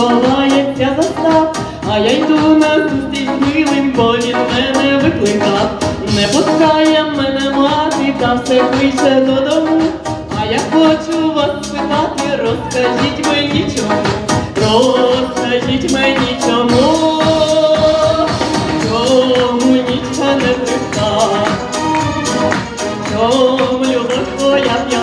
ховається застав, а я йду на зустріч милим, бо він мене викликав. Не пускає мене мати, та все кличе додому. Я хочу вас спитати, розкажіть мені чому, розкажіть мені чому, чому нічка не тиха, чому любов твоя п'янка.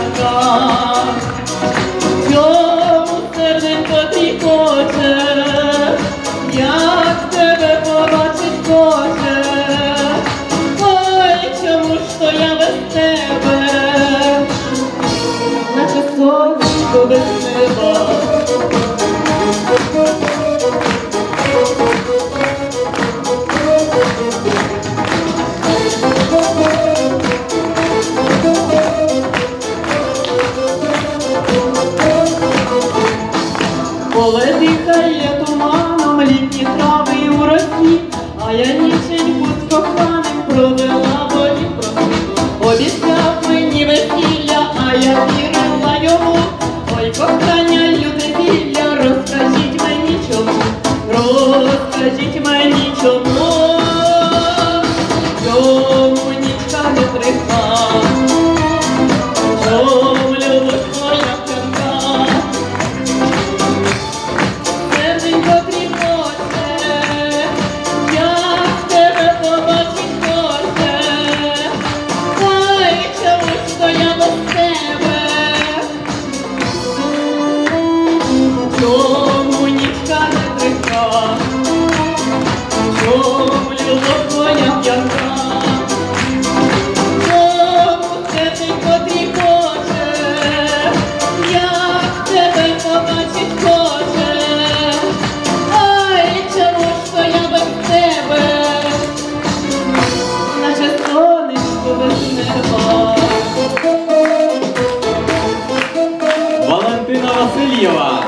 Поле дихає туманом, літні трави у росі, а я ніченьку з коханим провела волі просив. Обіцяв мені весілля, а я вірила йому. Ой, кохання, люте вілля, розкажіть мені чому, розкажіть мені чому, чому нічка не триха, чому нічка не брехав, чому любов твоя п'яна, чому це ти потрібоче, як тебе побачить Боже, ай, чому ж то я без тебе, наше сонечко без неба. Валентина Васильєва.